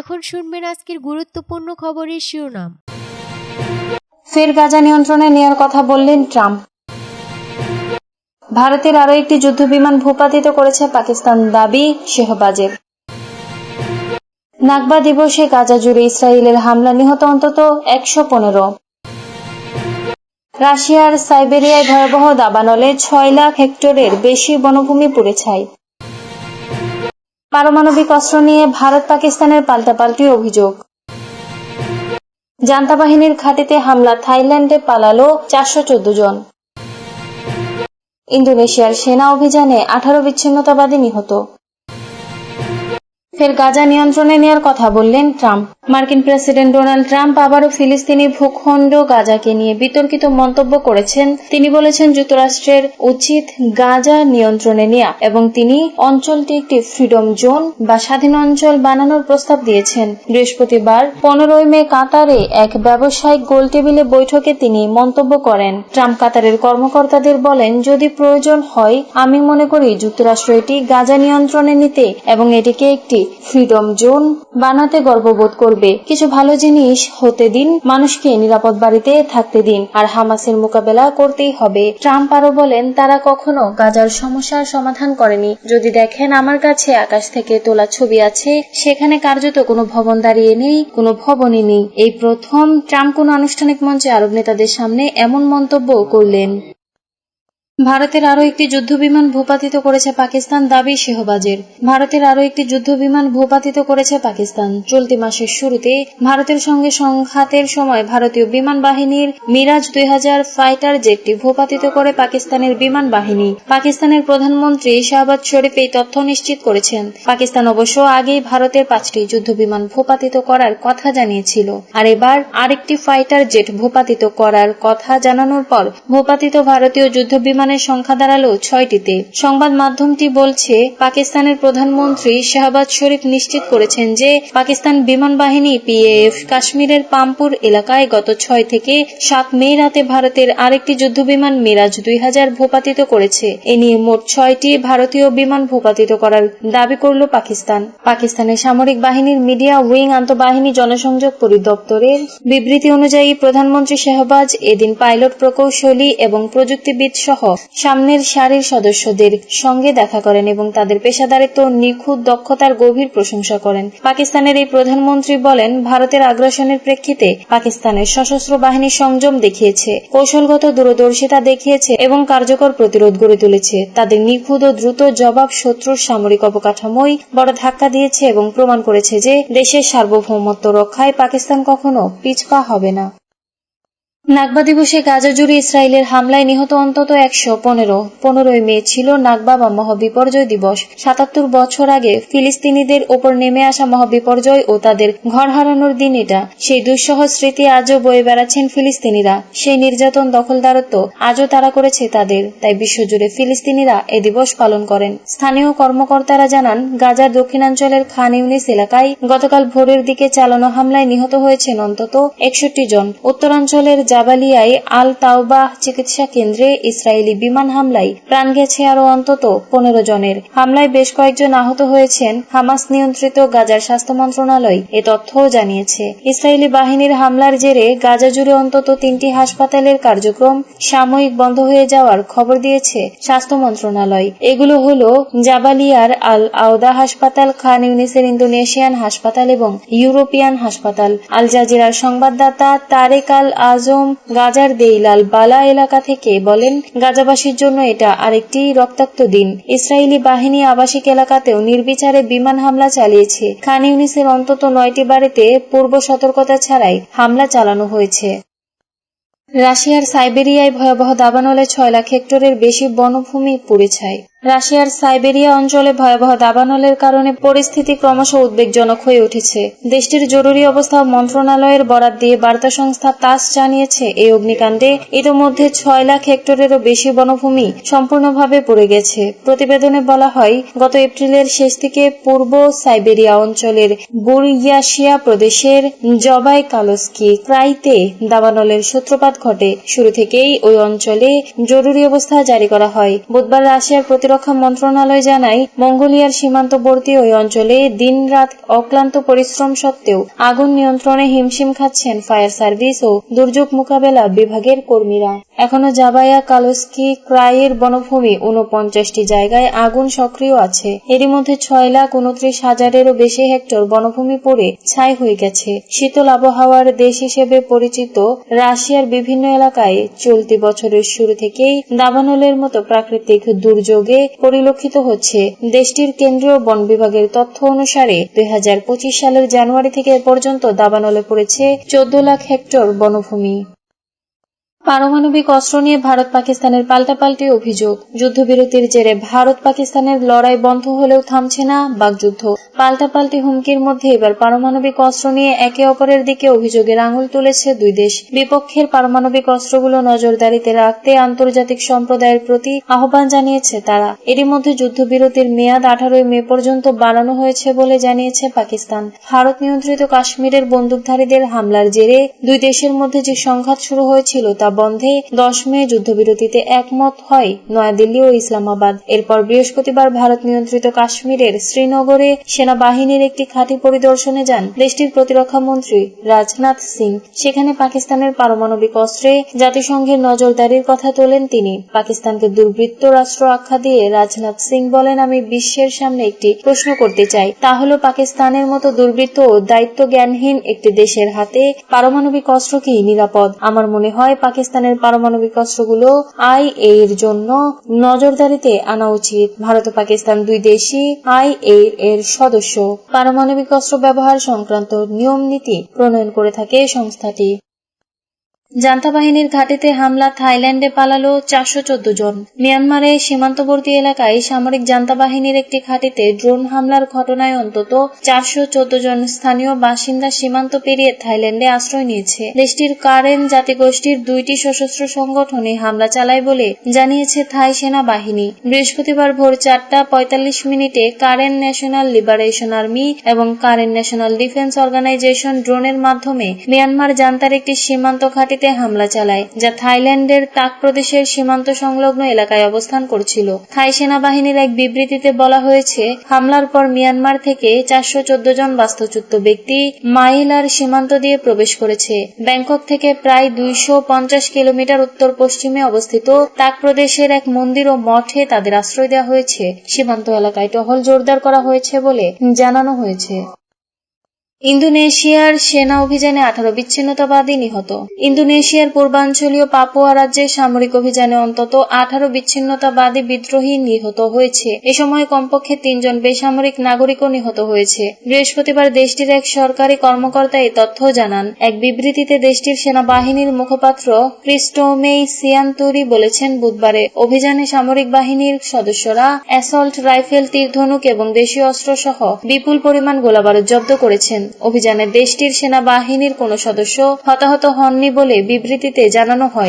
এখন শুনবেন আজকের গুরুত্বপূর্ণ খবরের শিরোনাম। ফের গাজা নিয়ন্ত্রণে নেওয়ার কথা বললেন ট্রাম্প। ভারতের আরও একটি যুদ্ধবিমান ভূপাতিত করেছে পাকিস্তান দাবি শেহবাজের। নাগবা দিবসে গাজা জুড়ে ইসরায়েলের হামলা নিহত অন্তত একশো পনেরো। রাশিয়ার সাইবেরিয়ায় ভয়াবহ দাবানলে ছয় লাখ হেক্টরের বেশি বনভূমি পুড়ে ছাই। পারমাণবিক অস্ত্র নিয়ে ভারত পাকিস্তানের পাল্টাপাল্টি অভিযোগ। জান্তা বাহিনীর ঘাঁটিতে হামলা, থাইল্যান্ডে পালালো চারশো চোদ্দ জন। ইন্দোনেশিয়ার সেনা অভিযানে আঠারো বিচ্ছিন্নতাবাদী নিহত। ফের গাজা নিয়ন্ত্রণে নেওয়ার কথা বললেন ট্রাম্প। মার্কিন প্রেসিডেন্ট ডোনাল্ড ট্রাম্প আবারও ফিলিস্তিনি ভূখণ্ড গাজাকে নিয়ে বিতর্কিত মন্তব্য করেছেন। তিনি বলেছেন যুক্তরাষ্ট্রের উচিত গাজা নিয়ন্ত্রণে নেওয়া এবং তিনি অঞ্চলটি একটি ফ্রিডম জোন বা স্বাধীন অঞ্চল বানানোর প্রস্তাব দিয়েছেন। বৃহস্পতিবার পনেরোই মে কাতারে এক ব্যবসায়িক গোলটেবিলে বৈঠকে তিনি মন্তব্য করেন। ট্রাম্প কাতারের কর্মকর্তাদের বলেন, যদি প্রয়োজন হয়, আমি মনে করি যুক্তরাষ্ট্র এটি গাজা নিয়ন্ত্রণে নিতে এবং এটিকে একটি ফ্রিডম জোন বানাতে গর্ববোধ করবে। কিছু ভালো জিনিস হতে দিন, মানুষকে নিরাপদ বাড়িতে থাকতে দিন, আর হামাসের মোকাবেলা করতেই হবে। ট্রাম্প আরও বলেন, তারা কখনো গাজার সমস্যার সমাধান করেনি। যদি দেখেন আমার কাছে আকাশ থেকে তোলা ছবি আছে, সেখানে কার্যত কোনো ভবন দাঁড়িয়ে নেই, কোনো ভবনই নেই। এই প্রথম ট্রাম্প কোন আনুষ্ঠানিক মঞ্চে আরব নেতাদের সামনে এমন মন্তব্য করলেন। ভারতের আরও একটি যুদ্ধবিমান ভূপাতিত করেছে পাকিস্তান, দাবি শেহবাজের। ভারতের আরও একটি যুদ্ধবিমান ভূপাতিত করেছে পাকিস্তান। চলতি মাসের শুরুতে ভারতের সঙ্গে সংঘাতের সময় ভারতীয় বিমান বাহিনীর মিরাজ দুই হাজার ফাইটার জেটটি ভূপাতিত করে পাকিস্তানের বিমান বাহিনী। পাকিস্তানের প্রধানমন্ত্রী শাহবাজ শরীফ এই তথ্য নিশ্চিত করেছেন। পাকিস্তান অবশ্য আগেই ভারতের পাঁচটি যুদ্ধবিমান ভূপাতিত করার কথা জানিয়েছিল। আর এবার আরেকটি ফাইটার জেট ভূপাতিত করার কথা জানানোর পর ভূপাতিত ভারতীয় যুদ্ধবিমান বিমানের সংখ্যা দাঁড়াল ছয়টিতে। সংবাদ মাধ্যমটি বলছে, পাকিস্তানের প্রধানমন্ত্রী শাহবাজ শরীফ নিশ্চিত করেছেন যে পাকিস্তান বিমান বাহিনী পিএএফ কাশ্মীরের পামপুর এলাকায় গত ছয় থেকে সাত মে রাতে ভারতের আরেকটি যুদ্ধবিমান মিরাজ দুই হাজার ভূপাতিত করেছে। এ নিয়ে মোট ছয়টি ভারতীয় বিমান ভূপাতিত করার দাবি করল পাকিস্তান। পাকিস্তানের সামরিক বাহিনীর মিডিয়া উইং আন্তঃবাহিনী জনসংযোগ পরিদপ্তরের বিবৃতি অনুযায়ী প্রধানমন্ত্রী শাহবাজ এদিন পাইলট প্রকৌশলী এবং প্রযুক্তিবিদ সহ সামনের সারির সদস্যদের সঙ্গে দেখা করেন এবং তাদের পেশাদারিত্ব, নিখুঁত দক্ষতার গভীর প্রশংসা করেন। পাকিস্তানের এই প্রধানমন্ত্রী বলেন, ভারতের আগ্রাসনের প্রেক্ষিতে পাকিস্তানের সশস্ত্র বাহিনী সংযম দেখিয়েছে, কৌশলগত দূরদর্শিতা দেখিয়েছে এবং কার্যকর প্রতিরোধ গড়ে তুলেছে। তাদের নিখুঁত ও দ্রুত জবাব শত্রুর সামরিক অবকাঠামোই বড় ধাক্কা দিয়েছে এবং প্রমাণ করেছে যে দেশের সার্বভৌমত্ব রক্ষায় পাকিস্তান কখনো পিছপা হবে না। নাগবা দিবসে গাজা জুড়ে ইসরায়েলের হামলায় নিহত অন্তত একশো পনেরো। পনেরোই মে ছিল নাগবা বা মহাবিপর্যয় দিবস। সাতাত্তর বছর আগে ফিলিস্তিনিদের ওপর নেমে আসা মহাবিপর্যয় ও তাদের ঘর হারানোর দিন এটা। সেই দুঃসহ স্মৃতি আজও বয়ে বেড়াচ্ছেন ফিলিস্তিনিরা। সেই নির্যাতন দখলদারত্ব আজও তারা করেছে তাদের। তাই বিশ্বজুড়ে ফিলিস্তিনিরা এ দিবস পালন করেন। স্থানীয় কর্মকর্তারা জানান, গাজার দক্ষিণাঞ্চলের খান ইউনিস এলাকায় গতকাল ভোরের দিকে চালানো হামলায় নিহত হয়েছেন অন্তত একষট্টি জন। উত্তরাঞ্চলের জাবালিয়ায় আল তাওবাহ চিকিৎসা কেন্দ্রে ইসরায়েলি বিমান হামলায় প্রাণ গেছে আরও অন্তত পনেরো জনের। হামলায় বেশ কয়েকজন আহত হয়েছেন হামাস নিয়ন্ত্রিত গাজার স্বাস্থ্য মন্ত্রণালয়। এ তথ্যও জানিয়েছে। ইসরায়েলি বাহিনীর হামলার জেরে গাজা জুড়ে অন্তত তিনটি হাসপাতালের কার্যক্রম সাময়িক বন্ধ হয়ে যাওয়ার খবর দিয়েছে স্বাস্থ্য মন্ত্রণালয়। এগুলো হল জাবালিয়ার আল আওদা হাসপাতাল, খান ইউনিসের ইন্দোনেশিয়ান হাসপাতাল এবং ইউরোপিয়ান হাসপাতাল। আল জাজিরার সংবাদদাতা তারেক আল আজম গাজার দেইলাল বালা এলাকা থেকে বলেন, গাজাবাসীর জন্য এটা আরেকটি রক্তাক্ত দিন। ইসরায়েলি বাহিনী আবাসিক এলাকাতেও নির্বিচারে বিমান হামলা চালিয়েছে। খান ইউনিসের অন্তত নয়টি বাড়িতে পূর্ব সতর্কতা ছাড়াই হামলা চালানো হয়েছে। রাশিয়ার সাইবেরিয়ায় ভয়াবহ দাবানলে ছয় লাখ হেক্টরের বেশি বনভূমি পুড়ে ছাই রাশিয়ার সাইবেরিয়া অঞ্চলে ভয়াবহ দাবানলের কারণে পরিস্থিতি ক্রমশ উদ্বেগজনক হয়ে উঠেছে। দেশটির জরুরি অবস্থা মন্ত্রণালয়ের বরাত দিয়ে বার্তা সংস্থা তাস জানিয়েছে, এই অগ্নিকাণ্ডে ইতোমধ্যে ছয় লাখ হেক্টরেরও বেশি বনভূমি সম্পূর্ণভাবে পুড়ে গেছে। প্রতিবেদনে বলা হয়, গত এপ্রিলের শেষ দিকে পূর্ব সাইবেরিয়া অঞ্চলের বুরইয়াশিয়া প্রদেশের জবাই কালস্কি ক্রাইতে দাবানলের সূত্রপাত ঘটে। শুরু থেকেই ওই অঞ্চলে জরুরি অবস্থা জারি করা হয়। বুধবার রাশিয়ার প্রতিরক্ষা প্রতিরক্ষা মন্ত্রণালয় জানায়, মঙ্গোলিয়ার সীমান্তবর্তী ওই অঞ্চলে দিনরাত অক্লান্ত পরিশ্রম সত্ত্বেও আগুন নিয়ন্ত্রণে হিমশিম খাচ্ছেন ফায়ার সার্ভিস ও দুর্যোগ মোকাবেলা বিভাগের কর্মীরা। এখনও জাবায়া কালস্কি ক্রাইয়ের বনভূমি উনপঞ্চাশটি জায়গায় আগুন সক্রিয় আছে। এরই মধ্যে ছয় লাখ উনত্রিশ হাজারেরও বেশি হেক্টর বনভূমি পড়ে ছাই হয়ে গেছে। শীতল আবহাওয়ার দেশ হিসেবে পরিচিত রাশিয়ার বিভিন্ন এলাকায় চলতি বছরের শুরু থেকেই দাবানলের মতো প্রাকৃতিক দুর্যোগে পরিলক্ষিত হচ্ছে। দেশটির কেন্দ্রীয় বন বিভাগের তথ্য অনুসারে দুই হাজার পঁচিশ সালের জানুয়ারি থেকে পর্যন্ত দাবানলে পড়েছে চোদ্দ লাখ হেক্টর বনভূমি। পারমাণবিক অস্ত্র নিয়ে ভারত পাকিস্তানের পাল্টাপাল্টি অভিযোগ। যুদ্ধবিরতির জেরে ভারত পাকিস্তানের লড়াই বন্ধ হলেও থামছে না বাগযুদ্ধ পাল্টাপাল্টি হুমকির মধ্যে এবার পারমাণবিক অস্ত্র নিয়ে একে অপরের দিকে অভিযোগের আঙুল তুলেছে দুই দেশ। বিপক্ষের পারমাণবিক অস্ত্রগুলো নজরদারিতে রাখতে আন্তর্জাতিক সম্প্রদায়ের প্রতি আহ্বান জানিয়েছে তারা। এরই মধ্যে যুদ্ধবিরতির মেয়াদ আঠারোই মে পর্যন্ত বাড়ানো হয়েছে বলে জানিয়েছে পাকিস্তান। ভারত নিয়ন্ত্রিত কাশ্মীরের বন্দুকধারীদের হামলার জেরে দুই দেশের মধ্যে যে সংঘাত শুরু হয়েছিল তা বন্ধে দশ মে যুদ্ধবিরতিতে একমত হয় নয়াদিল্লি ও ইসলামাবাদ। এরপর বৃহস্পতিবার ভারত নিয়ন্ত্রিত কাশ্মীরের শ্রীনগরে সেনাবাহিনীর একটি ঘাঁটি পরিদর্শনে যান দেশটির প্রতিরক্ষা মন্ত্রী রাজনাথ সিং। সেখানে পাকিস্তানের পারমাণবিক অস্ত্রে জাতিসংঘের নজরদারির কথা তোলেন তিনি। পাকিস্তানকে দুর্বৃত্ত রাষ্ট্র আখ্যা দিয়ে রাজনাথ সিং বলেন, আমি বিশ্বের সামনে একটি প্রশ্ন করতে চাই। তা হল, পাকিস্তানের মতো দুর্বৃত্ত ও দায়িত্ব জ্ঞানহীন একটি দেশের হাতে পারমাণবিক অস্ত্র কি নিরাপদ? আমার মনে হয় পাকিস্তানের পারমাণবিক অস্ত্রগুলো আই এর জন্য নজরদারিতে আনা উচিত। ভারত ও পাকিস্তান দুই দেশই আই এর সদস্য। পারমাণবিক অস্ত্র ব্যবহার সংক্রান্ত নিয়ম নীতি প্রণয়ন করে থাকে সংস্থাটি। জান্তা বাহিনীর ঘাটিতে হামলা থাইল্যান্ডে পালালো চারশো চোদ্দ জন। মিয়ানমারে সীমান্তবর্তী এলাকায় সামরিক জান্তা বাহিনীর একটি ঘাটিতে ড্রোন হামলার ঘটনায় অন্তত চারশো চোদ্দ জন স্থানীয় বাসিন্দা সীমান্ত পেরিয়ে থাইল্যান্ডে আশ্রয় নিয়েছে। দেশটির কারেন জাতিগোষ্ঠীর দুইটি সশস্ত্র সংগঠনে হামলা চালায় বলে জানিয়েছে থাই সেনা বাহিনী বৃহস্পতিবার ভোর চারটা পঁয়তাল্লিশ মিনিটে কারেন ন্যাশনাল লিবারেশন আর্মি এবং কারেন ন্যাশনাল ডিফেন্স অর্গানাইজেশন ড্রোনের মাধ্যমে মিয়ানমার জান্তার একটি সীমান্ত ঘাটিতে হামলা চালায়, যা থাইল্যান্ডের তাক প্রদেশের সীমান্ত সংলগ্ন এলাকায় অবস্থান করছিল। থাই সেনাবাহিনীর এক বিবৃতিতে বলা হয়েছে, হামলার পর মিয়ানমার থেকে চারশো চোদ্দ জন বাস্তুচ্যুত ব্যক্তি মাইলার সীমান্ত দিয়ে প্রবেশ করেছে। ব্যাংকক থেকে প্রায় দুইশো পঞ্চাশ কিলোমিটার উত্তর পশ্চিমে অবস্থিত তাক প্রদেশের এক মন্দির ও মঠে তাদের আশ্রয় দেওয়া হয়েছে। সীমান্ত এলাকায় টহল জোরদার করা হয়েছে বলে জানানো হয়েছে। ইন্দোনেশিয়ার সেনা অভিযানে আঠারো বিচ্ছিন্নতাবাদী নিহত। ইন্দোনেশিয়ার পূর্বাঞ্চলীয় পাপুয়া রাজ্যের সামরিক অভিযানে অন্তত আঠারো বিচ্ছিন্নতাবাদী বিদ্রোহী নিহত হয়েছে। এ সময় কমপক্ষে তিনজন বেসামরিক নাগরিকও নিহত হয়েছে। বৃহস্পতিবার দেশটির এক সরকারি কর্মকর্তা এই তথ্য জানান, এক বিবৃতিতে দেশটির সেনাবাহিনীর মুখপাত্র ক্রিস্টোমেই সিয়ান্তুরি বলেছেন, বুধবারে অভিযানে সামরিক বাহিনীর সদস্যরা অ্যাসল্ট রাইফেল, তীরধনুক এবং দেশীয় অস্ত্র সহ বিপুল পরিমাণ গোলাবারুদ জব্দ করেছেন। অভিযানে দেশটির সেনাবাহিনীর কোনো সদস্য হতাহত হননি বলে বিবৃতিতে জানানো হয়।